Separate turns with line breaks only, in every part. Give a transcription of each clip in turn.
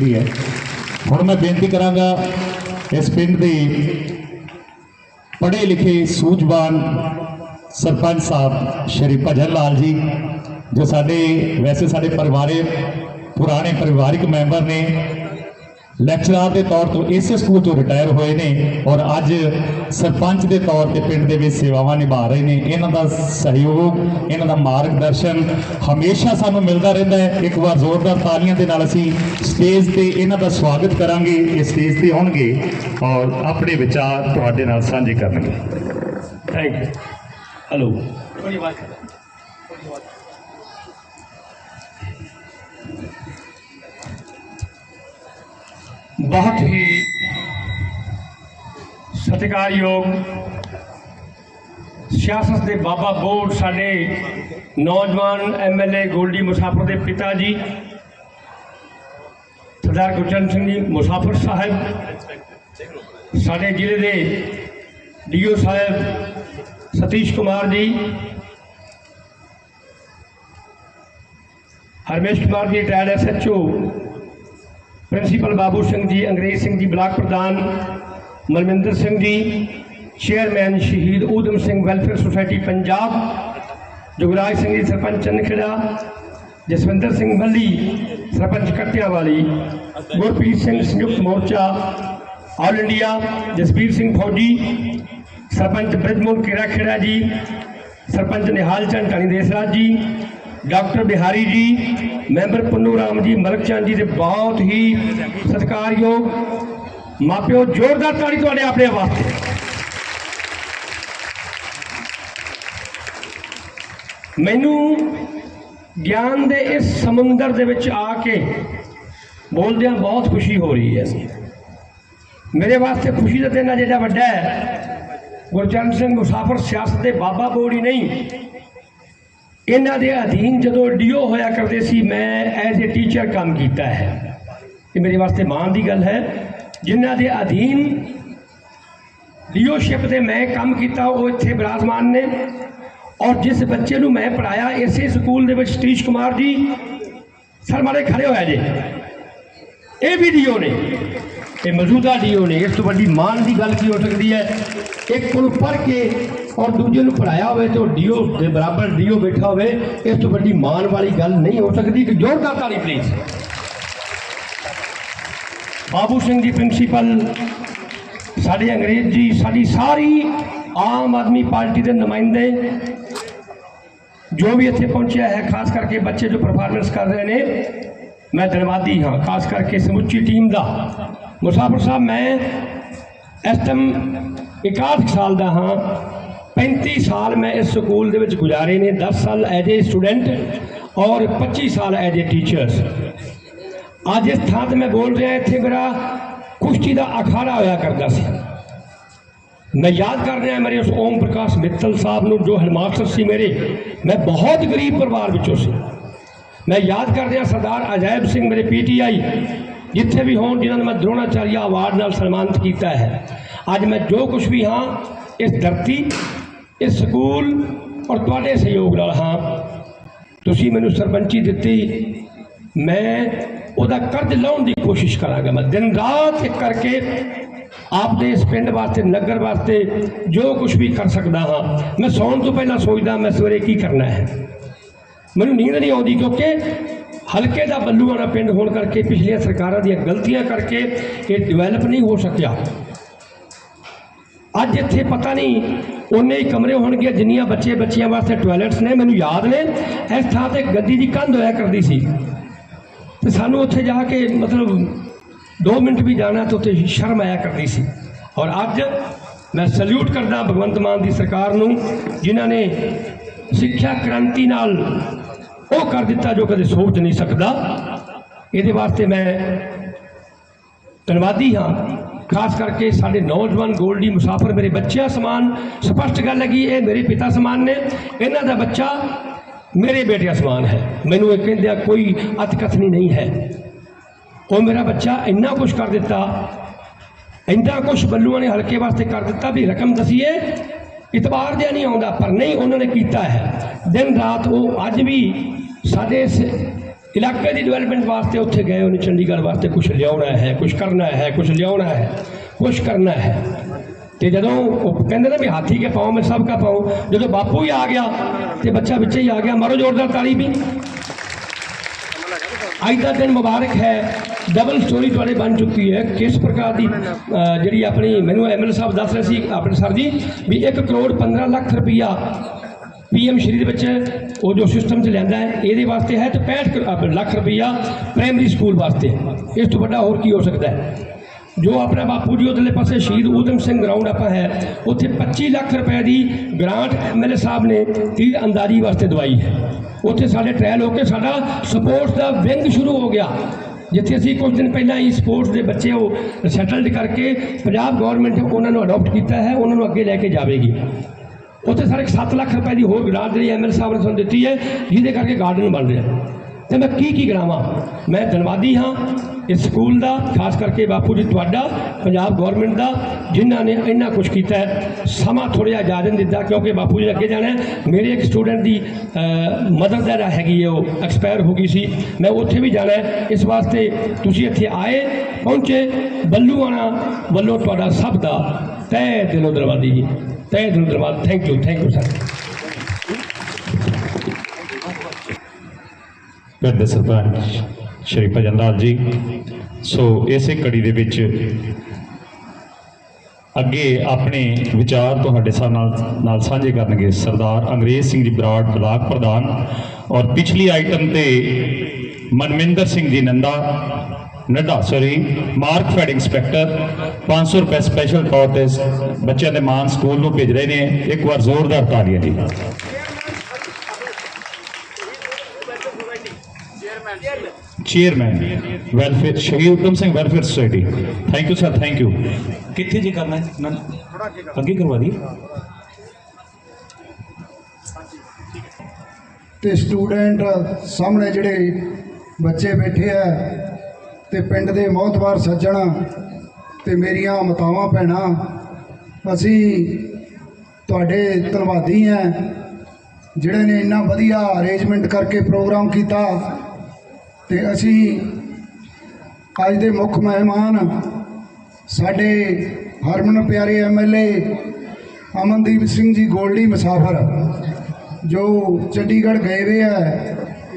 ਚਾਹੀਦੀ ਹੈ। ਹੁਣ ਮੈਂ ਬੇਨਤੀ ਕਰਾਂਗਾ ਇਸ ਪਿੰਡ ਦੇ ਪੜ੍ਹੇ ਲਿਖੇ ਸੂਝਵਾਨ ਸਰਪੰਚ ਸਾਹਿਬ ਸ਼੍ਰੀ ਭਜਨ ਲਾਲ ਜੀ, ਜੋ ਸਾਡੇ, ਵੈਸੇ ਸਾਡੇ ਪਰਿਵਾਰੇ, ਪੁਰਾਣੇ ਪਰਿਵਾਰਿਕ ਮੈਂਬਰ ਨੇ ਲੈਕਚਰਰ ਦੇ ਤੌਰ ਤੋਂ ਇਸੇ ਸਕੂਲ ਤੋਂ ਰਿਟਾਇਰ ਹੋਏ ਨੇ ਔਰ ਅੱਜ ਸਰਪੰਚ ਦੇ ਤੌਰ ਤੇ ਪਿੰਡ ਦੇ ਵਿੱਚ ਸੇਵਾਵਾਂ ਨਿਭਾ ਰਹੇ ਨੇ। ਇਹਨਾਂ ਦਾ ਸਹਿਯੋਗ ਇਹਨਾਂ ਦਾ ਮਾਰਗਦਰਸ਼ਨ ਹਮੇਸ਼ਾ ਸਾਨੂੰ ਮਿਲਦਾ ਰਹਿੰਦਾ ਹੈ। ਇੱਕ ਵਾਰ ਜ਼ੋਰਦਾਰ ਤਾਲੀਆਂ ਦੇ ਨਾਲ ਅਸੀਂ ਸਟੇਜ ਤੇ ਇਹਨਾਂ ਦਾ ਸਵਾਗਤ ਕਰਾਂਗੇ। ਇਹ ਸਟੇਜ ਤੇ ਆਉਣਗੇ ਔਰ ਆਪਣੇ ਵਿਚਾਰ ਤੁਹਾਡੇ ਨਾਲ ਸਾਂਝੇ ਕਰਨਗੇ। ਥੈਂਕ ਯੂ ਹਲੋ
ਬਹੁਤ ਹੀ ਸਤਿਕਾਰਯੋਗ ਸਿਆਸਤ ਦੇ ਬਾਬਾ ਬੋਰਡ ਸਾਡੇ ਨੌਜਵਾਨ ਐਮਐਲਏ ਗੋਲਡੀ ਮੁਸਾਫਰ ਦੇ ਪਿਤਾ ਜੀ, ਸਰਦਾਰ ਗੁਰਚਰਨ ਸਿੰਘ ਜੀ ਮੁਸਾਫਰ ਸਾਹਿਬ, ਸਾਡੇ ਜ਼ਿਲ੍ਹੇ ਦੇ ਡੀਓ ਸਾਹਿਬ Satish Kumar ji, Harmesh Kumar ji retired SHO principal Babu Singh ji Angrez Singh ਜੀ ਬਲਾਕ ਪ੍ਰਧਾਨ Malvinder Singh ji chairman Shaheed Udham Singh welfare society Punjab Jugraj Singh ji sarpanch Chankhera Jaswinder Singh ਮੱਲੀ ਸਰਪੰਚ ਕੱਟਿਆਵਾਲੀ ਗੁਰਪ੍ਰੀਤ ਸਿੰਘ ਸੰਯੁਕਤ ਮੋਰਚਾ ਆਲ ਇੰਡੀਆ ਜਸਬੀਰ ਸਿੰਘ ਫੌਜੀ ਸਰਪੰਚ ਬ੍ਰਿਜਮੋਹਨ ਕੀਰਾ ਖੇੜਾ ਜੀ ਸਰਪੰਚ ਨਿਹਾਲ ਚੰਦ ਟਾਣੀ ਦੇਸਰਾਜ ਜੀ ਡਾਕਟਰ ਬਿਹਾਰੀ ਜੀ, ਮੈਂਬਰ ਪੰਨੂ ਰਾਮ ਜੀ, ਮਲਕ ਚੰਦ ਜੀ ਦੇ ਬਹੁਤ ਹੀ ਸਤਿਕਾਰਯੋਗ ਮਾਪਿਓ, ਜ਼ੋਰਦਾਰ ਤਾੜੀ ਤੁਹਾਡੇ ਆਪਣੇ ਵਾਸਤੇ। ਮੈਨੂੰ ਗਿਆਨ ਦੇ ਇਸ ਸਮੁੰਦਰ ਦੇ ਵਿੱਚ ਆ ਕੇ ਬੋਲਦਿਆਂ ਬਹੁਤ ਖੁਸ਼ੀ ਹੋ ਰਹੀ ਹੈ। ਮੇਰੇ ਵਾਸਤੇ ਖੁਸ਼ੀ ਦਾ ਦਿਨ ਆ, ਜਿਹੜਾ ਵੱਡਾ ਹੈ, ਗੁਰਚਰਨ ਸਿੰਘ ਮੁਸਾਫਰ ਸਿਆਸਤ ਦੇ ਬਾਬਾ ਬੋੜੀ ਨਹੀਂ ਇਹਨਾਂ ਦੇ ਅਧੀਨ ਜਦੋਂ ਡੀਓ ਹੋਇਆ ਕਰਦੇ ਸੀ, ਮੈਂ ਐਜ਼ ਅ ਟੀਚਰ ਕੰਮ ਕੀਤਾ ਹੈ। ਇਹ ਮੇਰੇ ਵਾਸਤੇ ਮਾਣ ਦੀ ਗੱਲ ਹੈ। ਜਿਨ੍ਹਾਂ ਦੇ ਅਧੀਨ ਡੀਓਸ਼ਿਪ 'ਤੇ ਮੈਂ ਕੰਮ ਕੀਤਾ, ਉਹ ਇੱਥੇ ਬਿਰਾਜਮਾਨ ਨੇ। ਔਰ ਜਿਸ ਬੱਚੇ ਨੂੰ ਮੈਂ ਪੜਾਇਆ ਇਸੇ ਸਕੂਲ ਦੇ ਵਿੱਚ ਸਤੀਸ਼ ਕੁਮਾਰ ਜੀ ਸਰ ਮਾਰੇ ਖੜੇ ਹੋਇਆ ਜੇ। ਇਹ ਵੀ ਡੀਓ ਨੇ। ਇਹ ਮੌਜੂਦਾ ਡੀਓ ਨੇ। ਇਸ ਤੋਂ ਵੱਡੀ ਮਾਣ ਦੀ ਗੱਲ ਕੀ ਹੋ ਸਕਦੀ ਹੈ? ਇੱਕ ਨੂੰ ਪੜ੍ਹ ਕੇ ਔਰ ਦੂਜੇ ਨੂੰ ਪੜਾਇਆ ਹੋਵੇ ਤੇ ਉਹ ਡੀਓ ਦੇ ਬਰਾਬਰ ਡੀਓ ਬੈਠਾ ਹੋਵੇ ਇਸ ਤੋਂ ਵੱਡੀ ਮਾਣ ਵਾਲੀ ਗੱਲ ਨਹੀਂ ਹੋ ਸਕਦੀ। ਕਿ ਜ਼ੋਰਦਾਰ ਤਾੜੀ ਪਲੀਜ਼ ਬਾਬੂ ਸਿੰਘ ਜੀ ਪ੍ਰਿੰਸੀਪਲ, ਸਾਡੇ ਅੰਗਰੇਜ਼ ਜੀ ਸਾਡੀ ਸਾਰੀ ਆਮ ਆਦਮੀ ਪਾਰਟੀ ਦੇ ਨੁਮਾਇੰਦੇ, ਜੋ ਵੀ ਇੱਥੇ ਪਹੁੰਚਿਆ ਹੈ, ਖਾਸ ਕਰਕੇ ਬੱਚੇ ਜੋ ਪਰਫਾਰਮੈਂਸ ਕਰ ਰਹੇ ਨੇ, ਮੈਂ ਧੰਨਵਾਦੀ ਹਾਂ। ਖਾਸ ਕਰਕੇ ਸਮੁੱਚੀ ਟੀਮ ਦਾ। ਮੁਸਾਫਰ ਸਾਹਿਬ, ਮੈਂ ਇਸ ਟਾਈਮ 61 ਸਾਲ ਦਾ ਹਾਂ। 35 ਸਾਲ ਮੈਂ ਇਸ ਸਕੂਲ ਦੇ ਵਿੱਚ ਗੁਜ਼ਾਰੇ ਨੇ 10 ਸਾਲ ਐਜ ਏ ਸਟੂਡੈਂਟ ਔਰ 25 ਸਾਲ ਐਜ ਏ ਟੀਚਰਸ। ਅੱਜ ਇਸ ਥਾਂ ਤੇ ਮੈਂ ਬੋਲ ਰਿਹਾ, ਇੱਥੇ ਮੇਰਾ ਕੁਸ਼ਤੀ ਦਾ ਅਖਾੜਾ ਹੋਇਆ ਕਰਦਾ ਸੀ। ਮੈਂ ਯਾਦ ਕਰ ਰਿਹਾ, ਮੇਰੇ ਉਸ ਓਮ ਪ੍ਰਕਾਸ਼ ਮਿੱਤਲ ਸਾਹਿਬ ਨੂੰ, ਜੋ ਹੈਡਮਾਸਟਰ ਸੀ ਮੇਰੇ, ਮੈਂ ਬਹੁਤ ਗਰੀਬ ਪਰਿਵਾਰ ਵਿੱਚੋਂ ਸੀ। ਮੈਂ ਯਾਦ ਕਰ ਰਿਹਾ, ਸਰਦਾਰ ਅਜਾਇਬ ਸਿੰਘ ਮੇਰੇ ਪੀਟੀਆਈ ਜਿੱਥੇ ਵੀ ਹੋਣ, ਜਿਨ੍ਹਾਂ ਨੂੰ ਮੈਂ ਦਰੋਣਾਚਾਰੀਆ ਅਵਾਰਡ ਨਾਲ ਸਨਮਾਨਿਤ ਕੀਤਾ ਹੈ। ਅੱਜ ਮੈਂ ਜੋ ਕੁਝ ਵੀ ਹਾਂ, ਇਸ ਧਰਤੀ ਇਹ ਸਕੂਲ ਔਰ ਤੁਹਾਡੇ ਸਹਿਯੋਗ ਨਾਲ, ਹਾਂ, ਤੁਸੀਂ ਮੈਨੂੰ ਸਰਪੰਚੀ ਦਿੱਤੀ। ਮੈਂ ਉਹਦਾ ਕਰਜ਼ ਲਾਉਣ ਦੀ ਕੋਸ਼ਿਸ਼ ਕਰਾਂਗਾ। ਮੈਂ ਦਿਨ ਰਾਤ ਇੱਕ ਕਰਕੇ ਆਪਦੇ ਇਸ ਪਿੰਡ ਵਾਸਤੇ, ਨਗਰ ਵਾਸਤੇ ਜੋ ਕੁਝ ਵੀ ਕਰ ਸਕਦਾ ਹਾਂ, ਮੈਂ ਸੌਣ ਤੋਂ ਪਹਿਲਾਂ ਸੋਚਦਾ ਮੈਂ ਸਵੇਰੇ ਕੀ ਕਰਨਾ ਹੈ। ਮੈਨੂੰ ਨੀਂਦ ਨਹੀਂ ਆਉਂਦੀ ਕਿਉਂਕਿ ਹਲਕੇ ਦਾ ਬੱਲੂਆਣਾ ਪਿੰਡ ਹੋਣ ਕਰਕੇ, ਪਿਛਲੀਆਂ ਸਰਕਾਰਾਂ ਦੀਆਂ ਗਲਤੀਆਂ ਕਰਕੇ ਇਹ ਡਿਵੈਲਪ ਨਹੀਂ ਹੋ ਸਕਿਆ। ਅੱਜ ਇੱਥੇ ਪਤਾ ਨਹੀਂ ਉਨੇ ਹੀ ਕਮਰੇ ਹੋਣਗੇ, ਜਿੰਨੀਆਂ ਬੱਚੇ ਬੱਚੀਆਂ ਵਾਸਤੇ ਟਾਇਲਟਸ ਨੇ, ਮੈਨੂੰ ਯਾਦ ਨੇ। ਇਸ ਥਾਂ ਤੇ ਗੱਦੀ ਦੀ ਕੰਧ ਹੋਇਆ ਕਰਦੀ ਸੀ। ਤੇ ਸਾਨੂੰ ਉੱਥੇ ਜਾ ਕੇ ਮਤਲਬ 2 ਮਿੰਟ ਵੀ ਜਾਣਾ ਤਾਂ ਉੱਥੇ ਸ਼ਰਮ ਆਇਆ ਕਰਦੀ ਸੀ। ਔਰ ਅੱਜ ਮੈਂ ਸਲੂਟ ਕਰਦਾ ਭਗਵੰਤ ਮਾਨ ਦੀ ਸਰਕਾਰ ਨੂੰ, ਜਿਨ੍ਹਾਂ ਨੇ ਸਿੱਖਿਆ ਕ੍ਰਾਂਤੀ ਨਾਲ ਉਹ ਕਰ ਦਿੱਤਾ ਜੋ ਕਦੇ ਸੋਚ ਨਹੀਂ ਸਕਦਾ। ਇਹਦੇ ਵਾਸਤੇ ਮੈਂ ਧੰਨਵਾਦੀ ਹਾਂ। ਖਾਸ ਕਰਕੇ ਸਾਡੇ ਨੌਜਵਾਨ ਗੋਲਡੀ ਮੁਸਾਫਰ ਮੇਰੇ ਬੱਚਿਆਂ ਸਮਾਨ। ਸਪਸ਼ਟ ਗੱਲ ਹੈ ਕਿ ਇਹ ਮੇਰੇ ਪਿਤਾ ਸਮਾਨ ਨੇ। ਇਹਨਾਂ ਦਾ ਬੱਚਾ ਮੇਰੇ ਬੇਟਿਆਂ ਸਮਾਨ ਹੈ। ਮੈਨੂੰ ਇਹ ਕਹਿੰਦਿਆਂ ਕੋਈ ਅਤਕਥਨੀ ਨਹੀਂ ਹੈ। ਉਹ ਮੇਰਾ ਬੱਚਾ ਇੰਨਾ ਕੁਝ ਕਰ ਦਿੱਤਾ। ਇੰਨਾ ਕੁਝ ਬੱਲੂਆਂ ਨੇ ਹਲਕੇ ਵਾਸਤੇ ਕਰ ਦਿੱਤਾ ਵੀ ਰਕਮ ਦਸੀਏ। ਇਤਬਾਰ ਜਿਹਾ ਨਹੀਂ ਆਉਂਦਾ, ਪਰ ਨਹੀਂ ਉਹਨਾਂ ਨੇ ਕੀਤਾ ਹੈ। ਦਿਨ ਰਾਤ ਉਹ ਅੱਜ ਵੀ ਸਾਡੇ ਇਸ ਇਲਾਕੇ ਦੀ ਡਿਵੈਲਪਮੈਂਟ ਵਾਸਤੇ ਉੱਥੇ ਗਏ ਉਹਨੇ ਚੰਡੀਗੜ੍ਹ ਵਾਸਤੇ ਕੁਝ ਲਿਆਉਣਾ ਹੈ ਕੁਝ ਕਰਨਾ ਹੈ ਕੁਝ ਲਿਆਉਣਾ ਹੈ ਕੁਝ ਕਰਨਾ ਹੈ। ਤੇ ਜਦੋਂ ਉਹ ਕਹਿੰਦੇ ਨਾ ਵੀ ਹਾਥੀ ਕੇ ਪਾਉ ਮੈਂ ਸਭ ਕਾ ਪਾਉ, ਜਦੋਂ ਬਾਪੂ ਹੀ ਆ ਗਿਆ ਤੇ ਬੱਚਾ ਵਿੱਚ ਹੀ ਆ ਗਿਆ, ਮਾਰੋ ਜ਼ੋਰਦਾਰ ਤਾਲੀ ਵੀ। ਅੱਜ ਦਾ ਦਿਨ ਮੁਬਾਰਕ ਹੈ ਡਬਲ ਸਟੋਰੀ ਤੁਹਾਡੇ ਬਣ ਚੁੱਕੀ ਹੈ। ਕਿਸ ਪ੍ਰਕਾਰ ਦੀ ਜਿਹੜੀ ਆਪਣੀ, ਮੈਨੂੰ ਐਮਐਲ ਸਾਹਿਬ ਦੱਸ ਰਹੇ ਸੀ ਆਪਣੇ ਸਰ ਜੀ, ਵੀ 1 ਕਰੋੜ 15 ਲੱਖ ਰੁਪਈਆ ਪੀਐਮ ਸ਼੍ਰੀ ਦੇ ਵਿੱਚ ਉਹ ਜੋ ਸਿਸਟਮ 'ਚ ਲਿਆਂਦਾ ਹੈ, ਇਹਦੇ ਵਾਸਤੇ ਹੈ ਤੇ 65 ਲੱਖ ਰੁਪਈਆ ਪ੍ਰਾਇਮਰੀ ਸਕੂਲ ਵਾਸਤੇ। ਇਸ ਤੋਂ ਵੱਡਾ ਹੋਰ ਕੀ ਹੋ ਸਕਦਾ ਹੈ? ਜੋ ਆਪਣਾ ਬਾਪੂ ਜੀ ਉਧਰਲੇ ਪਾਸੇ ਸ਼ਹੀਦ ਊਧਮ ਸਿੰਘ ਗਰਾਊਂਡ ਆਪਾਂ ਹੈ, ਉੱਥੇ 25 ਲੱਖ ਰੁਪਏ ਦੀ ਗ੍ਰਾਂਟ ਐਮਐਲਏ ਸਾਹਿਬ ਨੇ ਤੀਰ ਅੰਦਾਜ਼ੀ ਵਾਸਤੇ ਦਵਾਈ ਹੈ। ਉੱਥੇ ਸਾਡੇ ਟ੍ਰਾਇਲ ਹੋ ਕੇ ਸਾਡਾ ਸਪੋਰਟਸ ਦਾ ਵਿੰਗ ਸ਼ੁਰੂ ਹੋ ਗਿਆ। ਜਿੱਥੇ ਅਸੀਂ ਕੁਝ ਦਿਨ ਪਹਿਲਾਂ ਹੀ ਸਪੋਰਟਸ ਦੇ ਬੱਚੇ ਉਹ ਸੈਟਲਡ ਕਰਕੇ ਪੰਜਾਬ ਗਵਰਨਮੈਂਟ ਉਹਨਾਂ ਨੂੰ ਅਡਾਪਟ ਕੀਤਾ ਹੈ, ਉਹਨਾਂ ਨੂੰ ਅੱਗੇ ਲੈ ਕੇ ਜਾਵੇਗੀ। ਉੱਥੇ ਸਾਰੇ 7 ਲੱਖ ਰੁਪਏ ਦੀ ਹੋਰ ਗ੍ਰਾਂਟ ਜਿਹੜੀ ਐਮਐਲ ਸਾਹਿਬ ਨੇ ਸਾਨੂੰ ਦਿੱਤੀ ਹੈ, ਜਿਹਦੇ ਕਰਕੇ ਗਾਰਡਨ ਬਣ ਰਿਹਾ। ਤੇ ਮੈਂ ਕੀ ਕੀ ਕਰਾਵਾਂ? ਮੈਂ ਧੰਨਵਾਦੀ ਹਾਂ ਇਸ ਸਕੂਲ ਦਾ, ਖਾਸ ਕਰਕੇ ਬਾਪੂ ਜੀ ਤੁਹਾਡਾ, ਪੰਜਾਬ ਗਵਰਨਮੈਂਟ ਦਾ, ਜਿਨ੍ਹਾਂ ਨੇ ਇੰਨਾ ਕੁਝ ਕੀਤਾ ਸਮਾਂ ਥੋੜ੍ਹਾ ਜਿਹਾ ਇਜਾਜ਼ਤ ਦਿੱਤਾ, ਕਿਉਂਕਿ ਬਾਪੂ ਜੀ ਅੱਗੇ ਜਾਣਾ ਮੇਰੇ ਇੱਕ ਸਟੂਡੈਂਟ ਦੀ ਮਦਰ ਜਿਹੜਾ ਹੈਗੀ ਹੈ, ਉਹ ਐਕਸਪਾਇਰ ਹੋ ਗਈ ਸੀ। ਮੈਂ ਉੱਥੇ ਵੀ ਜਾਣਾ ਇਸ ਵਾਸਤੇ ਤੁਸੀਂ ਇੱਥੇ ਆਏ, ਪਹੁੰਚੇ। ਬੱਲੂਆਣਾ ਵੱਲੋਂ ਤੁਹਾਡਾ ਸਭ ਦਾ ਤਹਿ ਦਿਲੋਂ ਧੰਨਵਾਦੀ ਜੀ ਤਹਿ ਦਿਲੋਂ ਧੰਨਵਾਦ thank you thank you sir
ਪਿੰਡ ਦੇ ਸਰਪੰਚ ਸ਼੍ਰੀ ਭਜਨ ਲਾਲ ਜੀ, ਸੋ ਇਸੇ ਕੜੀ ਦੇ ਵਿੱਚ ਅੱਗੇ ਆਪਣੇ ਵਿਚਾਰ ਤੁਹਾਡੇ ਸਾਹ ਨਾਲ ਨਾਲ ਸਾਂਝੇ ਕਰਨਗੇ ਸਰਦਾਰ ਅੰਗਰੇਜ਼ ਸਿੰਘ ਜੀ ਬਰਾੜ ਬਲਾਕ ਪ੍ਰਧਾਨ ਔਰ ਪਿਛਲੀ ਆਈਟਮ ਤੇ Manminder Singh ji Nanda Nadda sorry Markfed inspector 500 ਰੁਪਏ ਸਪੈਸ਼ਲ ਤੌਰ ਤੇ ਬੱਚਿਆਂ ਦੇ ਮਾਨ ਸਕੂਲ ਨੂੰ ਭੇਜ ਰਹੇ ਨੇ। ਇੱਕ ਵਾਰ ਜ਼ੋਰਦਾਰ ਤਾਲੀਆਂ ਜੀ। Chairman welfare Shaheed Uttam Singh welfare society thank you sir thank you ਕਿੱਥੇ ਜੀ ਕਰਨਾ ਹੈ? ਅੱਗੇ ਕਰਵਾ ਦੀ
ਤੇ ਸਟੂਡੈਂਟ ਸਾਹਮਣੇ ਜਿਹੜੇ ਬੱਚੇ ਬੈਠੇ ਆ ਤੇ ਪਿੰਡ ਦੇ ਮੌਤਵਾਰ ਸੱਜਣ ਤੇ ਮੇਰੀਆਂ ਮਾਤਾਵਾਂ, ਭੈਣਾਂ, ਅਸੀਂ ਤੁਹਾਡੇ ਧੰਨਵਾਦੀ ਆ ਜਿਹੜੇ ਨੇ ਇੰਨਾ ਵਧੀਆ ਅਰੇਂਜਮੈਂਟ ਕਰਕੇ ਪ੍ਰੋਗਰਾਮ ਕੀਤਾ ਤੇ ਅਸੀਂ ਅੱਜ ਦੇ ਮੁੱਖ ਮਹਿਮਾਨ ਸਾਡੇ ਹਰਮਨ ਪਿਆਰੇ ਐਮਐਲਏ ਅਮਨਦੀਪ ਸਿੰਘ ਜੀ ਗੋਲਡੀ ਮੁਸਾਫਰ, ਜੋ ਚੰਡੀਗੜ੍ਹ ਗਏ ਵੇ ਆ,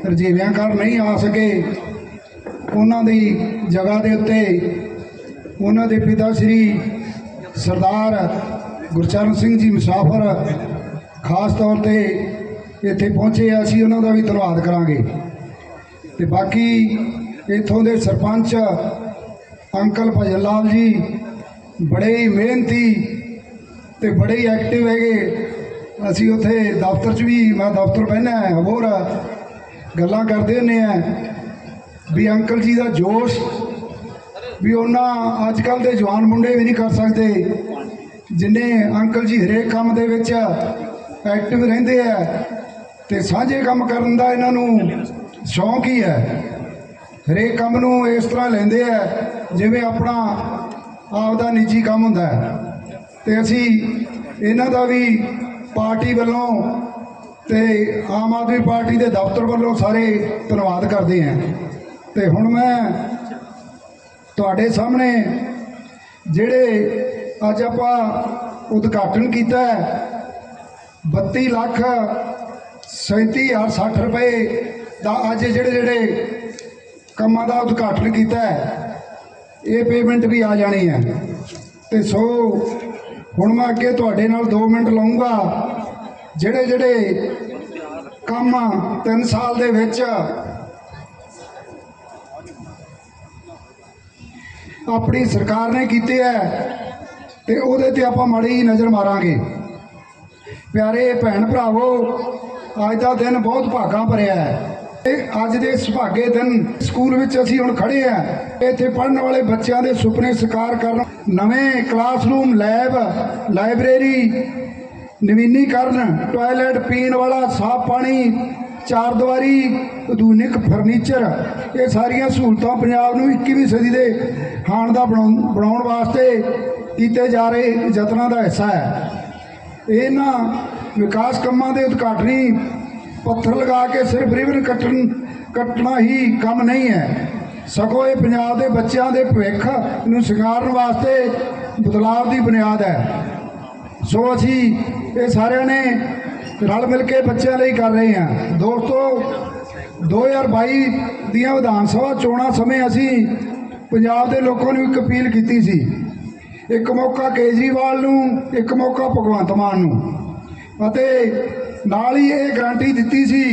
ਰਜੀਵਿਆਂ ਘਰ ਨਹੀਂ ਆ ਸਕੇ। ਉਹਨਾਂ ਦੀ ਜਗ੍ਹਾ ਦੇ ਉੱਤੇ ਉਹਨਾਂ ਦੇ ਪਿਤਾ ਸ੍ਰੀ ਸਰਦਾਰ ਗੁਰਚਰਨ ਸਿੰਘ ਜੀ ਮੁਸਾਫਰ ਖਾਸ ਤੌਰ ਤੇ ਇੱਥੇ ਪਹੁੰਚੇ ਆ, ਅਸੀਂ ਉਹਨਾਂ ਦਾ ਵੀ ਧੰਨਵਾਦ ਕਰਾਂਗੇ। ਤੇ ਬਾਕੀ ਇਥੋਂ ਦੇ ਸਰਪੰਚ ਅੰਕਲ ਭਜਨ ਲਾਲ ਜੀ ਬੜੇ ਹੀ ਮਿਹਨਤੀ ਤੇ ਬੜੇ ਹੀ ਐਕਟਿਵ ਹੈਗੇ। ਅਸੀਂ ਉੱਥੇ ਦਫ਼ਤਰ 'ਚ ਵੀ ਮੈਂ ਦਫ਼ਤਰ ਬਹਿਣਾ ਹੋਰ ਗੱਲਾਂ ਕਰਦੇ ਹੁੰਦੇ ਆ। ਵੀ ਅੰਕਲ ਜੀ ਦਾ ਜੋਸ਼ ਵੀ ਉਹਨਾਂ ਅੱਜ ਕੱਲ ਦੇ ਜਵਾਨ ਮੁੰਡੇ ਵੀ ਨਹੀਂ ਕਰ ਸਕਦੇ, ਜਿੰਨੇ ਅੰਕਲ ਜੀ ਹਰੇਕ ਕੰਮ ਦੇ ਵਿੱਚ ਐਕਟਿਵ ਰਹਿੰਦੇ ਆ ਤੇ ਸਾਂਝੇ ਕੰਮ ਕਰਨ ਦਾ ਇਹਨਾਂ ਨੂੰ ਸ਼ੌਂਕ ਹੀ ਹੈ। ਹਰੇਕ ਕੰਮ ਨੂੰ ਇਸ ਤਰ੍ਹਾਂ ਲੈਂਦੇ ਆ, ਜਿਵੇਂ ਆਪਣਾ ਆਪ ਦਾ ਨਿੱਜੀ ਕੰਮ ਹੁੰਦਾ ਹੈ। ਤੇ ਅਸੀਂ ਇਹਨਾਂ ਦਾ ਵੀ ਪਾਰਟੀ ਵੱਲੋਂ ਤੇ ਆਮ ਆਦਮੀ ਪਾਰਟੀ ਦੇ ਦਫ਼ਤਰ ਵੱਲੋਂ ਸਾਰੇ ਧੰਨਵਾਦ ਕਰਦੇ ਹਾਂ। ਤੇ ਹੁਣ ਮੈਂ ਤੁਹਾਡੇ ਸਾਹਮਣੇ ਜਿਹੜੇ ਅੱਜ ਆਪਾਂ ਉਦਘਾਟਨ ਕੀਤਾ ਹੈ 32 ਲੱਖ 37060 ਰੁਪਏ ਦਾ ਅੱਜ ਜਿਹੜੇ ਜਿਹੜੇ ਕੰਮਾਂ ਦਾ ਉਦਘਾਟਨ ਕੀਤਾ ਇਹ ਪੇਮੈਂਟ ਵੀ ਆ ਜਾਣੀ ਹੈ। ਤੇ ਸੋ ਹੁਣ ਮੈਂ ਅੱਗੇ ਤੁਹਾਡੇ ਨਾਲ 2 ਮਿੰਟ ਲਾਉਂਗਾ। ਜਿਹੜੇ ਜਿਹੜੇ ਕੰਮ 3 ਸਾਲ ਦੇ ਵਿੱਚ ਆਪਣੀ ਸਰਕਾਰ ਨੇ ਕੀਤੇ ਹੈ ਤੇ ਉਹਦੇ ਤੇ ਆਪਾਂ ਮਾੜੀ ਨਜ਼ਰ ਮਾਰਾਂਗੇ। ਪਿਆਰੇ ਭੈਣ ਭਰਾਵੋ, ਅੱਜ ਦਾ ਦਿਨ ਬਹੁਤ ਭਾਗਾਂ ਭਰਿਆ ਹੈ ਤੇ ਅੱਜ ਦੇ ਸੁਭਾਗੇ ਦਿਨ ਸਕੂਲ ਵਿੱਚ ਅਸੀਂ ਹੁਣ ਖੜੇ ਆ ਇੱਥੇ ਪੜ੍ਹਨ ਵਾਲੇ ਬੱਚਿਆਂ ਦੇ ਸੁਪਨੇ ਸਾਕਾਰ ਕਰਨ, ਨਵੇਂ ਕਲਾਸਰੂਮ, ਲੈਬ, ਲਾਇਬ੍ਰੇਰੀ, ਨਵੀਨੀਕਰਨ, ਟਾਇਲਟ, ਪੀਣ ਵਾਲਾ, ਸਾਫ਼ ਪਾਣੀ ਚਾਰ ਦੀਵਾਰੀ, ਆਧੁਨਿਕ ਫਰਨੀਚਰ, ਇਹ ਸਾਰੀਆਂ ਸਹੂਲਤਾਂ ਪੰਜਾਬ ਨੂੰ 21ਵੀਂ ਸਦੀ ਦੇ ਹਾਣ ਦਾ ਬਣਾਉਣ ਬਣਾਉਣ ਵਾਸਤੇ ਕੀਤੇ ਜਾ ਰਹੇ ਯਤਨਾਂ ਦਾ ਹਿੱਸਾ ਹੈ। ਇਹਨਾਂ ਵਿਕਾਸ ਕੰਮਾਂ ਦੇ ਉਦਘਾਟਨੀ ਪੱਥਰ ਲਗਾ ਕੇ ਸਿਰਫ ਰਿਬਨ ਕੱਟਣ, ਕੱਟਣਾ ਹੀ ਕੰਮ ਨਹੀਂ ਹੈ। ਸਗੋਂ ਇਹ ਪੰਜਾਬ ਦੇ ਬੱਚਿਆਂ ਦੇ ਭਵਿੱਖ ਨੂੰ ਸਿਖਾਰਨ ਵਾਸਤੇ ਬਦਲਾਵ ਦੀ ਬੁਨਿਆਦ ਹੈ। ਸੋ ਅਸੀਂ ਇਹ ਸਾਰਿਆਂ ਨੇ ਰਲ ਮਿਲ ਕੇ ਬੱਚਿਆਂ ਲਈ ਕਰ ਰਹੇ ਹਾਂ। ਦੋਸਤੋ 2022 ਦੀਆਂ ਵਿਧਾਨ ਸਭਾ ਚੋਣਾਂ ਸਮੇਂ ਅਸੀਂ ਪੰਜਾਬ ਦੇ ਲੋਕਾਂ ਨੂੰ ਇੱਕ ਅਪੀਲ ਕੀਤੀ ਸੀ। ਇੱਕ ਮੌਕਾ ਕੇਜਰੀਵਾਲ ਨੂੰ, ਇੱਕ ਮੌਕਾ ਭਗਵੰਤ ਮਾਨ ਨੂੰ। ਅਤੇ ਨਾਲ ਹੀ ਇਹ ਗਾਰੰਟੀ ਦਿੱਤੀ ਸੀ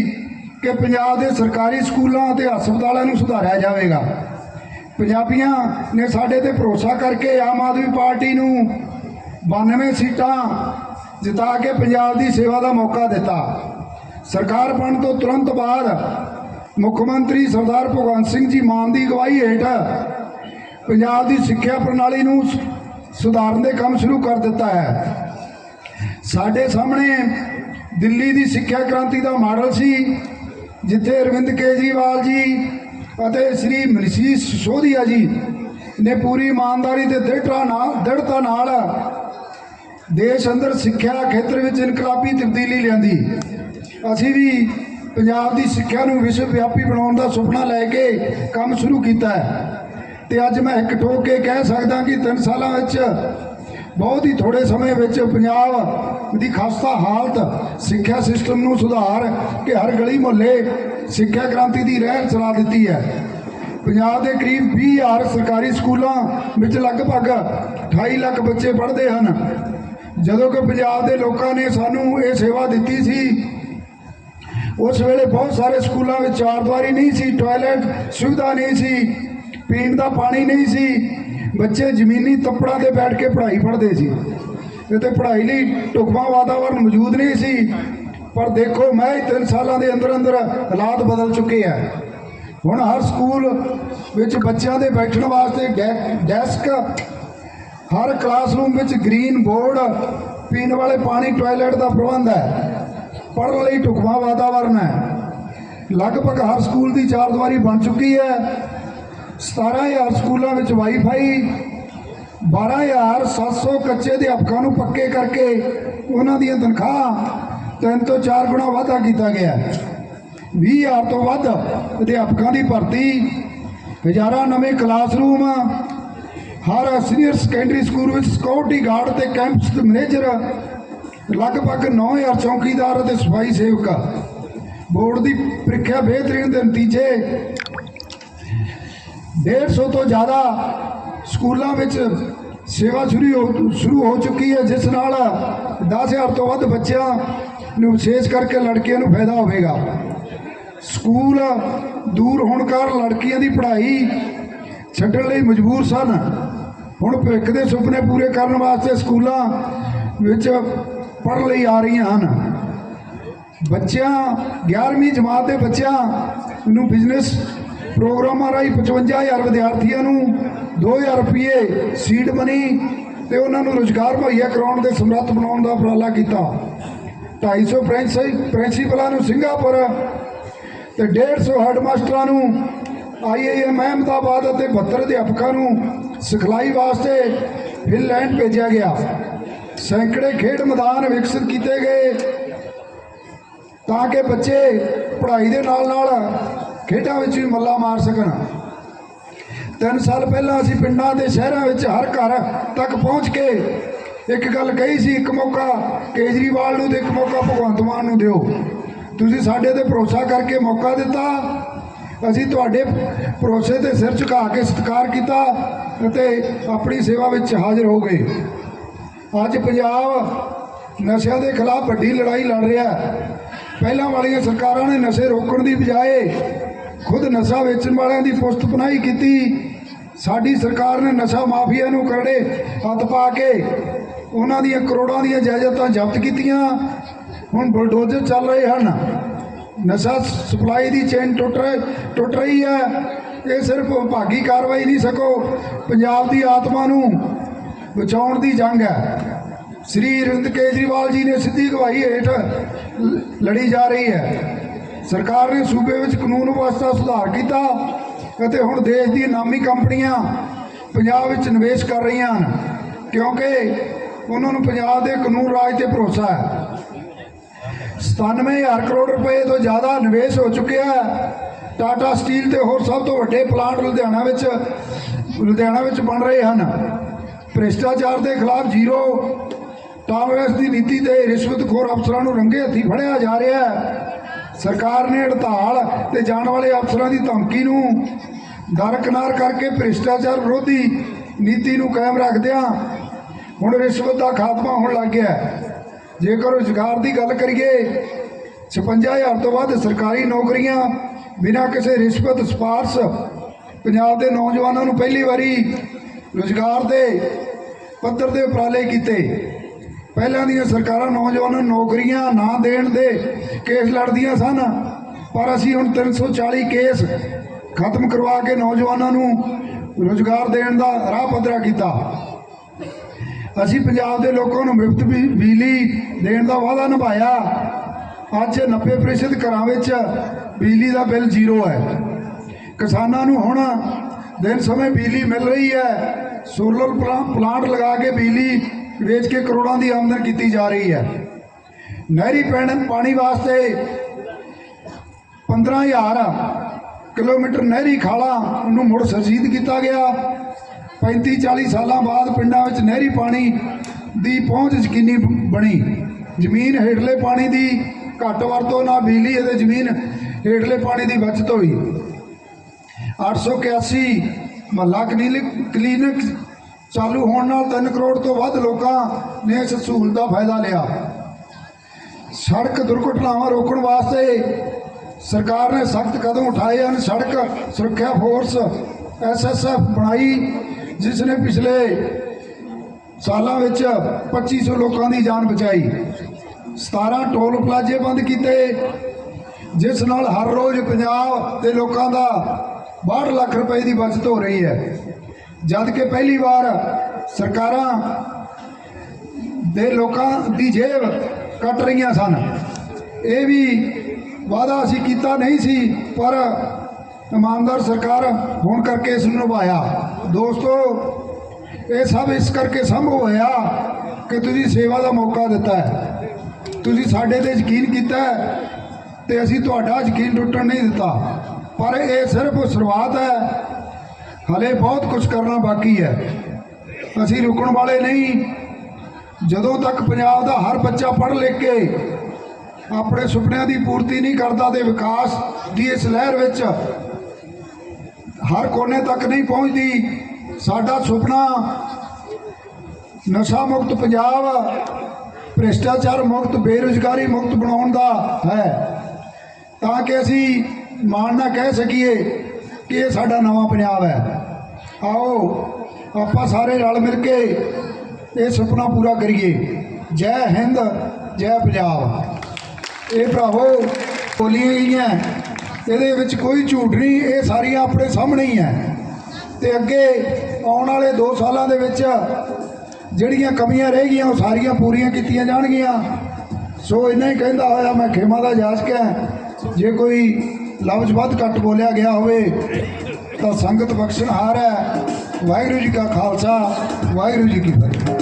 ਕਿ ਪੰਜਾਬ ਦੇ ਸਰਕਾਰੀ ਸਕੂਲਾਂ ਅਤੇ ਹਸਪਤਾਲਾਂ ਨੂੰ ਸੁਧਾਰਿਆ ਜਾਵੇਗਾ। ਪੰਜਾਬੀਆਂ ਨੇ ਸਾਡੇ ਤੇ ਭਰੋਸਾ ਕਰਕੇ ਆਮ ਆਦਮੀ ਪਾਰਟੀ ਨੂੰ 92 ਸੀਟਾਂ ਜਿਤਾ ਕੇ ਪੰਜਾਬ ਦੀ ਸੇਵਾ ਦਾ ਮੌਕਾ ਦਿੱਤਾ। ਸਰਕਾਰ ਬਣਨ ਤੋਂ ਤੁਰੰਤ ਬਾਅਦ ਮੁੱਖ ਮੰਤਰੀ ਸਰਦਾਰ ਭਗਵੰਤ ਸਿੰਘ ਜੀ ਮਾਨ ਦੀ ਅਗਵਾਈ ਹੇਠ ਪੰਜਾਬ ਦੀ ਸਿੱਖਿਆ ਪ੍ਰਣਾਲੀ ਨੂੰ ਸੁਧਾਰਨ ਦੇ ਕੰਮ ਸ਼ੁਰੂ ਕਰ ਦਿੱਤਾ ਹੈ। ਸਾਡੇ ਸਾਹਮਣੇ ਦਿੱਲੀ ਦੀ ਸਿੱਖਿਆ ਕ੍ਰਾਂਤੀ ਦਾ ਮਾਡਲ ਸੀ, ਜਿੱਥੇ ਅਰਵਿੰਦ ਕੇਜਰੀਵਾਲ ਜੀ ਅਤੇ ਸ੍ਰੀ ਮਨੀਸ਼ ਸੋਧੀਆ ਜੀ ਨੇ ਪੂਰੀ ਇਮਾਨਦਾਰੀ ਤੇ ਦ੍ਰਿੜਤਾ ਨਾਲ ਦ੍ਰਿੜਤਾ ਨਾਲ ਦੇਸ਼ ਅੰਦਰ ਸਿੱਖਿਆ ਖੇਤਰ ਵਿੱਚ ਇਨਕਲਾਬੀ ਤਬਦੀਲੀ ਲਿਆਂਦੀ। ਅਸੀਂ ਵੀ ਪੰਜਾਬ ਦੀ ਸਿੱਖਿਆ ਨੂੰ ਵਿਸ਼ਵ ਵਿਆਪੀ ਬਣਾਉਣ ਦਾ ਸੁਪਨਾ ਲੈ ਕੇ ਕੰਮ ਸ਼ੁਰੂ ਕੀਤਾ ਹੈ। ਤੇ ਅੱਜ ਮੈਂ ਇੱਕ ਠੋਕ ਕੇ ਕਹਿ ਸਕਦਾ ਕਿ 3 ਸਾਲਾਂ ਵਿੱਚ ਬਹੁਤ ਹੀ ਥੋੜੇ ਸਮੇਂ ਵਿੱਚ ਪੰਜਾਬ ਦੀ ਖਸਤਾ ਹਾਲਤ ਸਿੱਖਿਆ ਸਿਸਟਮ ਨੂੰ ਸੁਧਾਰ ਕੇ ਹਰ ਗਲੀ ਮੁਹੱਲੇ ਸਿੱਖਿਆ ਕ੍ਰਾਂਤੀ ਦੀ ਰਹਿਰ ਚਲਾ ਦਿੱਤੀ ਹੈ। ਪੰਜਾਬ ਦੇ ਕਰੀਬ 20000 ਸਰਕਾਰੀ ਸਕੂਲਾਂ ਵਿੱਚ ਲਗਭਗ 28 ਲੱਖ ਬੱਚੇ ਪੜ੍ਹਦੇ ਹਨ। ਜਦੋਂ ਕਿ ਪੰਜਾਬ ਦੇ ਲੋਕਾਂ ਨੇ ਸਾਨੂੰ ਇਹ ਸੇਵਾ ਦਿੱਤੀ ਸੀ, ਉਸ ਵੇਲੇ ਬਹੁਤ ਸਾਰੇ ਸਕੂਲਾਂ ਵਿੱਚ ਚਾਰ ਦੀਵਾਰੀ ਨਹੀਂ ਸੀ, ਟਾਇਲਟ ਸੁਵਿਧਾ ਨਹੀਂ ਸੀ, ਪੀਣ ਦਾ ਪਾਣੀ ਨਹੀਂ ਸੀ, ਬੱਚੇ ਜ਼ਮੀਨੀ ਤੱਪੜਾਂ ਤੇ ਬੈਠ ਕੇ ਪੜ੍ਹਾਈ ਪੜ੍ਹਦੇ ਸੀ। ਤੇ ਪੜ੍ਹਾਈ ਲਈ ਢੁਕਵਾਂ ਵਾਤਾਵਰਣ ਮੌਜੂਦ ਨਹੀਂ ਸੀ, ਪਰ ਦੇਖੋ ਮੈਂ ਹੀ 3 ਸਾਲਾਂ ਦੇ ਅੰਦਰ ਅੰਦਰ ਹਾਲਾਤ ਬਦਲ ਚੁੱਕੇ ਆ। ਹੁਣ ਹਰ ਸਕੂਲ ਵਿੱਚ ਬੱਚਿਆਂ ਦੇ ਬੈਠਣ ਵਾਸਤੇ ਡੈ- ਡੈਸਕ ਹਰ ਕਲਾਸਰੂਮ ਵਿੱਚ ਗ੍ਰੀਨ ਬੋਰਡ ਪੀਣ ਵਾਲੇ ਪਾਣੀ ਟਾਇਲਟ ਦਾ ਪ੍ਰਬੰਧ ਹੈ। ਪੜ੍ਹਨ ਲਈ ਢੁਕਵਾਂ ਵਾਤਾਵਰਨ ਹੈ। ਲਗਭਗ ਹਰ ਸਕੂਲ ਦੀ ਚਾਰ ਦੀਵਾਰੀ ਬਣ ਚੁੱਕੀ ਹੈ। 17000 ਸਕੂਲਾਂ ਵਿੱਚ ਵਾਈਫਾਈ 12700 ਕੱਚੇ ਅਧਿਆਪਕਾਂ ਨੂੰ ਪੱਕੇ ਕਰਕੇ ਉਹਨਾਂ ਦੀਆਂ ਤਨਖਾਹਾਂ ਤਿੰਨ ਤੋਂ ਚਾਰ ਗੁਣਾ ਵਾਧਾ ਕੀਤਾ ਗਿਆ ਹੈ। 20000 ਤੋਂ ਵੱਧ ਅਧਿਆਪਕਾਂ ਦੀ ਭਰਤੀ, ਹਜ਼ਾਰਾਂ ਨਵੇਂ ਕਲਾਸਰੂਮ ਹਰ ਸੀਨੀਅਰ ਸੈਕੰਡਰੀ ਸਕੂਲ ਵਿੱਚ ਸਿਕਿਉਰਿਟੀ ਗਾਰਡ ਤੇ ਕੈਂਪਸ ਮੈਨੇਜਰ ਲਗਭਗ 9000 ਚੌਕੀਦਾਰ ਅਤੇ ਸਫ਼ਾਈ ਸੇਵਕ। ਬੋਰਡ ਦੀ ਪ੍ਰੀਖਿਆ ਬਿਹਤਰੀਨ ਦੇ ਨਤੀਜੇ। 150 ਤੋਂ ਜ਼ਿਆਦਾ ਸਕੂਲਾਂ ਵਿੱਚ ਸੇਵਾ ਸ਼ੁਰੂ ਹੋ ਸ਼ੁਰੂ ਹੋ ਚੁੱਕੀ ਹੈ, ਜਿਸ ਨਾਲ 10000 ਤੋਂ ਵੱਧ ਬੱਚਿਆਂ ਨੂੰ ਵਿਸ਼ੇਸ਼ ਕਰਕੇ ਲੜਕੀਆਂ ਨੂੰ ਫਾਇਦਾ ਹੋਵੇਗਾ। ਸਕੂਲ ਦੂਰ ਹੋਣ ਕਾਰਨ ਲੜਕੀਆਂ ਦੀ ਪੜ੍ਹਾਈ ਛੱਡਣ ਲਈ ਮਜਬੂਰ ਸਨ। ਹੁਣ ਭਵਿੱਖ ਦੇ ਸੁਪਨੇ ਪੂਰੇ ਕਰਨ ਵਾਸਤੇ ਸਕੂਲਾਂ ਵਿੱਚ ਪੜ੍ਹਨ ਲਈ ਆ ਰਹੀਆਂ ਹਨ? ਬੱਚਿਆਂ 11ਵੀਂ ਜਮਾਤ ਦੇ ਬੱਚਿਆਂ ਨੂੰ ਬਿਜ਼ਨਸ ਪ੍ਰੋਗਰਾਮਾਂ ਰਾਹੀਂ 55000 ਵਿਦਿਆਰਥੀਆਂ ਨੂੰ 2000 ਰੁਪਏ ਸੀਡ ਮਨੀ ਤੇ ਉਹਨਾਂ ਨੂੰ ਰੁਜ਼ਗਾਰ ਮੁਹੱਈਆ ਕਰਾਉਣ ਦੇ ਸਮਰੱਥ ਬਣਾਉਣ ਦਾ ਉਪਰਾਲਾ ਕੀਤਾ। 250 ਪ੍ਰਿੰਸੀ ਪ੍ਰਿੰਸੀਪਲਾਂ ਨੂੰ ਸਿੰਗਾਪੁਰ ਤੇ 150 ਹੈਡਮਾਸਟਰਾਂ ਨੂੰ ਆਈਆਈਐਮ ਅਹਿਮਦਾਬਾਦ ਅਤੇ 72 ਅਧਿਆਪਕਾਂ ਨੂੰ ਸਿਖਲਾਈ ਵਾਸਤੇ ਫਿਨਲੈਂਡ ਭੇਜਿਆ ਗਿਆ। ਸੈਂਕੜੇ ਖੇਡ ਮੈਦਾਨ ਵਿਕਸਿਤ ਕੀਤੇ ਗਏ ਤਾਂ ਕਿ ਬੱਚੇ ਪੜ੍ਹਾਈ ਦੇ ਨਾਲ ਨਾਲ ਖੇਡਾਂ ਵਿੱਚ ਵੀ ਮੱਲਾ ਮਾਰ ਸਕਣ। ਤਿੰਨ ਸਾਲ ਪਹਿਲਾਂ ਅਸੀਂ ਪਿੰਡਾਂ ਦੇ ਸ਼ਹਿਰਾਂ ਵਿੱਚ ਹਰ ਘਰ ਤੱਕ ਪਹੁੰਚ ਕੇ ਇੱਕ ਗੱਲ ਕਹੀ ਸੀ, ਇੱਕ ਮੌਕਾ ਕੇਜਰੀਵਾਲ ਨੂੰ ਤੇ ਇੱਕ ਮੌਕਾ ਭਗਵੰਤ ਮਾਨ ਨੂੰ ਦਿਓ। ਤੁਸੀਂ ਸਾਡੇ ਤੇ ਭਰੋਸਾ ਕਰਕੇ ਮੌਕਾ ਦਿੱਤਾ। ਅਸੀਂ ਤੁਹਾਡੇ ਭਰੋਸੇ ਤੇ ਸਿਰ ਝੁਕਾ ਕੇ ਸਤਿਕਾਰ ਕੀਤਾ ਅਤੇ ਆਪਣੀ ਸੇਵਾ ਵਿੱਚ ਹਾਜ਼ਰ ਹੋ ਗਏ। ਅੱਜ ਪੰਜਾਬ ਨਸ਼ਿਆਂ ਦੇ ਖਿਲਾਫ ਵੱਡੀ ਲੜਾਈ ਲੜ ਰਿਹਾ ਹੈ। ਪਹਿਲਾਂ ਵਾਲੀਆਂ ਸਰਕਾਰਾਂ ਨੇ ਨਸ਼ੇ ਰੋਕਣ ਦੀ ਬਜਾਏ ਖੁਦ ਨਸ਼ਾ ਵੇਚਣ ਵਾਲਿਆਂ ਦੀ ਪੁਸਤ ਪਨਾਹੀ ਕੀਤੀ। ਸਾਡੀ ਸਰਕਾਰ ਨੇ ਨਸ਼ਾ ਮਾਫੀਆ ਨੂੰ ਕਰੜੇ ਹੱਥ ਪਾ ਕੇ ਉਹਨਾਂ ਦੀਆਂ ਕਰੋੜਾਂ ਦੀਆਂ ਜਾਇਦਾਦਾਂ ਜ਼ਬਤ ਕੀਤੀਆਂ। ਹੁਣ ਬਲਡੋਜਰ ਚੱਲ ਰਹੇ ਹਨ। ਨਸ਼ਾ ਸਪਲਾਈ ਦੀ ਚੇਨ ਟੁੱਟ ਰਹੀ ਟੁੱਟ ਰਹੀ ਹੈ। ਇਹ ਸਿਰਫ ਵਿਭਾਗੀ ਕਾਰਵਾਈ ਨਹੀਂ ਸਕੋ ਪੰਜਾਬ ਦੀ ਆਤਮਾ ਨੂੰ ਬਚਾਉਣ ਦੀ ਜੰਗ ਹੈ। ਸ੍ਰੀ ਅਰਵਿੰਦ ਕੇਜਰੀਵਾਲ ਜੀ ਨੇ ਸਿੱਧੀ ਅਗਵਾਈ ਹੇਠ ਲੜੀ ਜਾ ਰਹੀ ਹੈ। ਸਰਕਾਰ ਨੇ ਸੂਬੇ ਵਿੱਚ ਕਾਨੂੰਨ ਵਿਵਸਥਾ ਸੁਧਾਰ ਕੀਤਾ ਅਤੇ ਹੁਣ ਦੇਸ਼ ਦੀ ਨਾਮੀ ਕੰਪਨੀਆਂ ਪੰਜਾਬ ਵਿੱਚ ਨਿਵੇਸ਼ ਕਰ ਰਹੀਆਂ ਹਨ, ਕਿਉਂਕਿ ਉਹਨਾਂ ਨੂੰ ਪੰਜਾਬ ਦੇ ਕਾਨੂੰਨ ਰਾਜ ਤੇ ਭਰੋਸਾ ਹੈ। 97000 ਕਰੋੜ ਰੁਪਏ ਤੋਂ ਜ਼ਿਆਦਾ ਨਿਵੇਸ਼ ਹੋ ਚੁੱਕਿਆ ਹੈ। ਟਾਟਾ ਸਟੀਲ ਤੇ ਹੋਰ ਸਭ ਤੋਂ ਵੱਡੇ ਪਲਾਂਟ ਲੁਧਿਆਣਾ ਵਿੱਚ ਲੁਧਿਆਣਾ ਵਿੱਚ ਬਣ ਰਹੇ ਹਨ। ਭ੍ਰਿਸ਼ਟਾਚਾਰ ਦੇ ਖਿਲਾਫ ਜ਼ੀਰੋ। ਟਾਲਰੈਂਸ ਦੀ ਨੀਤੀ ਤੇ ਰਿਸ਼ਵਤਖੋਰ ਅਫਸਰਾਂ ਨੂੰ ਰੰਗੇ ਹੱਥੀ ਫੜਿਆ ਜਾ ਰਿਹਾ ਹੈ। ਸਰਕਾਰ ਨੇ ਹੜਤਾਲ ਤੇ ਜਾਣ ਵਾਲੇ ਅਫਸਰਾਂ ਦੀ ਧਮਕੀ ਨੂੰ ਦਰਕਨਾਰ ਕਰਕੇ ਭ੍ਰਿਸ਼ਟਾਚਾਰ ਵਿਰੋਧੀ ਨੀਤੀ ਨੂੰ ਕਾਇਮ ਰੱਖਦਿਆਂ ਹੁਣ ਰਿਸ਼ਵਤ ਦਾ ਖਾਤਮਾ ਹੋਣ ਲੱਗ ਗਿਆ ਜੇਕਰ ਰੁਜ਼ਗਾਰ ਦੀ ਗੱਲ ਕਰੀਏ 56000 ਤੋਂ ਵੱਧ ਸਰਕਾਰੀ ਨੌਕਰੀਆਂ ਬਿਨਾਂ ਕਿਸੇ ਰਿਸ਼ਵਤ ਸਿਫਾਰਸ਼ ਪੰਜਾਬ ਦੇ ਨੌਜਵਾਨਾਂ ਨੂੰ ਪਹਿਲੀ ਵਾਰੀ ਰੁਜ਼ਗਾਰ ਦੇ ਪੱਧਰ ਦੇ ਉਪਰਾਲੇ ਕੀਤੇ। ਪਹਿਲਾਂ ਦੀਆਂ ਸਰਕਾਰਾਂ ਨੌਜਵਾਨਾਂ ਨੂੰ ਨੌਕਰੀਆਂ ਨਾ ਦੇਣ ਦੇ ਕੇਸ ਲੜਦੀਆਂ ਸਨ, ਪਰ ਅਸੀਂ ਹੁਣ 340 ਕੇਸ ਖਤਮ ਕਰਵਾ ਕੇ ਨੌਜਵਾਨਾਂ ਨੂੰ ਰੁਜ਼ਗਾਰ ਦੇਣ ਦਾ ਰਾਹ ਪੱਧਰਾ ਕੀਤਾ। ਅਸੀਂ ਪੰਜਾਬ ਦੇ ਲੋਕਾਂ ਨੂੰ ਮੁਫਤ ਬਿ- ਬਿਜਲੀ ਦੇਣ ਦਾ ਵਾਅਦਾ ਨਿਭਾਇਆ। ਅੱਜ 90% ਘਰਾਂ ਵਿੱਚ ਬਿਜਲੀ ਦਾ ਬਿੱਲ ਜ਼ੀਰੋ ਹੈ। ਕਿਸਾਨਾਂ ਨੂੰ ਹੁਣ ਦਿਨ ਸਮੇਂ ਬਿਜਲੀ ਮਿਲ ਰਹੀ ਹੈ। ਸੋਲਰ ਪਲਾ- ਪਲਾਂਟ ਲਗਾ ਕੇ ਬਿਜਲੀ ਵੇਚ ਕੇ ਕਰੋੜਾਂ ਦੀ ਆਮਦਨ ਕੀਤੀ ਜਾ ਰਹੀ ਹੈ। ਨਹਿਰੀ ਪੈਣ, ਪਾਣੀ ਵਾਸਤੇ 15000 ਕਿਲੋਮੀਟਰ ਨਹਿਰੀ ਖਾਲਾ ਨੂੰ ਮੁੜ ਸਰਜੀਤ ਕੀਤਾ ਗਿਆ। 35 40 ਸਾਲਾਂ ਬਾਅਦ ਪਿੰਡਾਂ ਵਿੱਚ ਨਹਿਰੀ ਪਾਣੀ ਦੀ ਪਹੁੰਚ ਯਕੀਨੀ ਬਣੀ। ਜ਼ਮੀਨ ਹੇਠਲੇ ਪਾਣੀ ਦੀ ਘੱਟ ਵਰਤੋਂ ਨਾਲ ਬਿਜਲੀ ਅਤੇ ਜ਼ਮੀਨ ਹੇਠਲੇ ਪਾਣੀ ਦੀ ਬਚਤ ਹੋਈ। 881 ਮਹੱਲਾ ਕਲੀਨਿਕ ਕਲੀਨਿਕ ਚਾਲੂ ਹੋਣ ਨਾਲ 3 ਕਰੋੜ ਤੋਂ ਵੱਧ ਲੋਕਾਂ ਨੇ ਇਸ ਸਹੂਲਤ ਦਾ ਫਾਇਦਾ ਲਿਆ। ਸੜਕ ਦੁਰਘਟਨਾਵਾਂ ਰੋਕਣ ਵਾਸਤੇ ਸਰਕਾਰ ਨੇ ਸਖਤ ਕਦਮ ਉਠਾਏ ਹਨ। ਸੜਕ ਸੁਰੱਖਿਆ ਫੋਰਸ ਐਸਐਸਐਫ ਬਣਾਈ। ਜਿਸ ਨੇ ਪਿਛਲੇ ਸਾਲਾਂ ਵਿੱਚ 2500 ਲੋਕਾਂ ਦੀ ਜਾਨ ਬਚਾਈ। 17 ਟੋਲ ਪਲਾਜ਼ੇ ਬੰਦ ਕੀਤੇ, ਜਿਸ ਨਾਲ ਹਰ ਰੋਜ਼ ਪੰਜਾਬ ਦੇ ਲੋਕਾਂ ਦਾ 62 ਲੱਖ ਰੁਪਏ ਦੀ ਬਚਤ ਹੋ ਰਹੀ ਹੈ। ਜਦ ਕਿ ਪਹਿਲੀ ਵਾਰ ਸਰਕਾਰਾਂ ਦੇ ਲੋਕਾਂ ਦੀ ਜੇਬ ਕੱਟ ਰਹੀਆਂ ਸਨ। ਇਹ ਵੀ ਵਾਅਦਾ ਅਸੀਂ ਕੀਤਾ ਨਹੀਂ ਸੀ, ਪਰ ਇਮਾਨਦਾਰ ਸਰਕਾਰ ਹੋਣ ਕਰਕੇ ਇਸ ਨੂੰ ਨਿਭਾਇਆ। ਦੋਸਤੋ, ਇਹ ਸਭ ਇਸ ਕਰਕੇ ਸੰਭਵ ਹੋਇਆ ਕਿ ਤੁਸੀਂ ਸੇਵਾ ਦਾ ਮੌਕਾ ਦਿੱਤਾ ਹੈ। ਤੁਸੀਂ ਸਾਡੇ ਤੇ ਯਕੀਨ ਕੀਤਾ ਹੈ ਤੇ ਅਸੀਂ ਤੁਹਾਡਾ ਯਕੀਨ ਟੁੱਟਣ ਨਹੀਂ ਦਿੱਤਾ। ਪਰ ਇਹ ਸਿਰਫ ਸ਼ੁਰੂਆਤ ਹੈ। ਹਲੇ ਬਹੁਤ ਕੁਝ ਕਰਨਾ ਬਾਕੀ ਹੈ। ਅਸੀਂ ਰੁਕਣ ਵਾਲੇ ਨਹੀਂ। ਜਦੋਂ ਤੱਕ ਪੰਜਾਬ ਦਾ ਹਰ ਬੱਚਾ ਪੜ੍ਹ ਲਿਖ ਕੇ ਆਪਣੇ ਸੁਪਨਿਆਂ ਦੀ ਪੂਰਤੀ ਨਹੀਂ ਕਰਦਾ ਤੇ ਵਿਕਾਸ ਦੀ ਇਸ ਲਹਿਰ ਵਿੱਚ ਹਰ ਕੋਨੇ ਤੱਕ ਨਹੀਂ ਪਹੁੰਚਦੀ। ਸਾਡਾ ਸੁਪਨਾ ਨਸ਼ਾ ਮੁਕਤ ਪੰਜਾਬ, ਭ੍ਰਿਸ਼ਟਾਚਾਰ ਮੁਕਤ, ਬੇਰੁਜ਼ਗਾਰੀ ਮੁਕਤ ਬਣਾਉਣ ਦਾ ਹੈ। ਤਾਂ ਕਿ ਅਸੀਂ ਮਾਣ ਨਾਲ ਕਹਿ ਸਕੀਏ ਕਿ ਇਹ ਸਾਡਾ ਨਵਾਂ ਪੰਜਾਬ ਹੈ। ਆਓ, ਆਪਾਂ ਸਾਰੇ ਰਲ ਮਿਲ ਕੇ ਇਹ ਸੁਪਨਾ ਪੂਰਾ ਕਰੀਏ। ਜੈ ਹਿੰਦ, ਜੈ ਪੰਜਾਬ। ਇਹ ਭਰਾਵੋ, ਬੋਲੀਆਂ ਗਈਆਂ। ਇਹਦੇ ਵਿੱਚ ਕੋਈ ਝੂਠ ਨਹੀਂ, ਇਹ ਸਾਰੀਆਂ ਆਪਣੇ ਸਾਹਮਣੇ ਹੀ ਹੈ। ਤੇ ਅੱਗੇ ਆਉਣ ਵਾਲੇ 2 ਸਾਲਾਂ ਦੇ ਵਿੱਚ ਜਿਹੜੀਆਂ ਕਮੀਆਂ ਰਹਿ ਗਈਆਂ, ਉਹ ਸਾਰੀਆਂ ਪੂਰੀਆਂ ਕੀਤੀਆਂ ਜਾਣਗੀਆਂ। ਸੋ ਇੰਨਾ ਹੀ ਕਹਿੰਦਾ ਹੋਇਆ, ਮੈਂ ਖੇਮਾ ਦਾ ਜਾਚਕ ਹੈ। ਜੇ ਕੋਈ ਲਫ਼ਜ਼ ਵੱਧ ਘੱਟ ਬੋਲਿਆ ਗਿਆ ਹੋਵੇ, ਤਾਂ ਸੰਗਤ ਬਖਸ਼ਣਹਾਰ ਹੈ। ਵਾਹਿਗੁਰੂ ਜੀ ਕਾ ਖਾਲਸਾ, ਵਾਹਿਗੁਰੂ ਜੀ ਕੀ ਫਤਿਹ।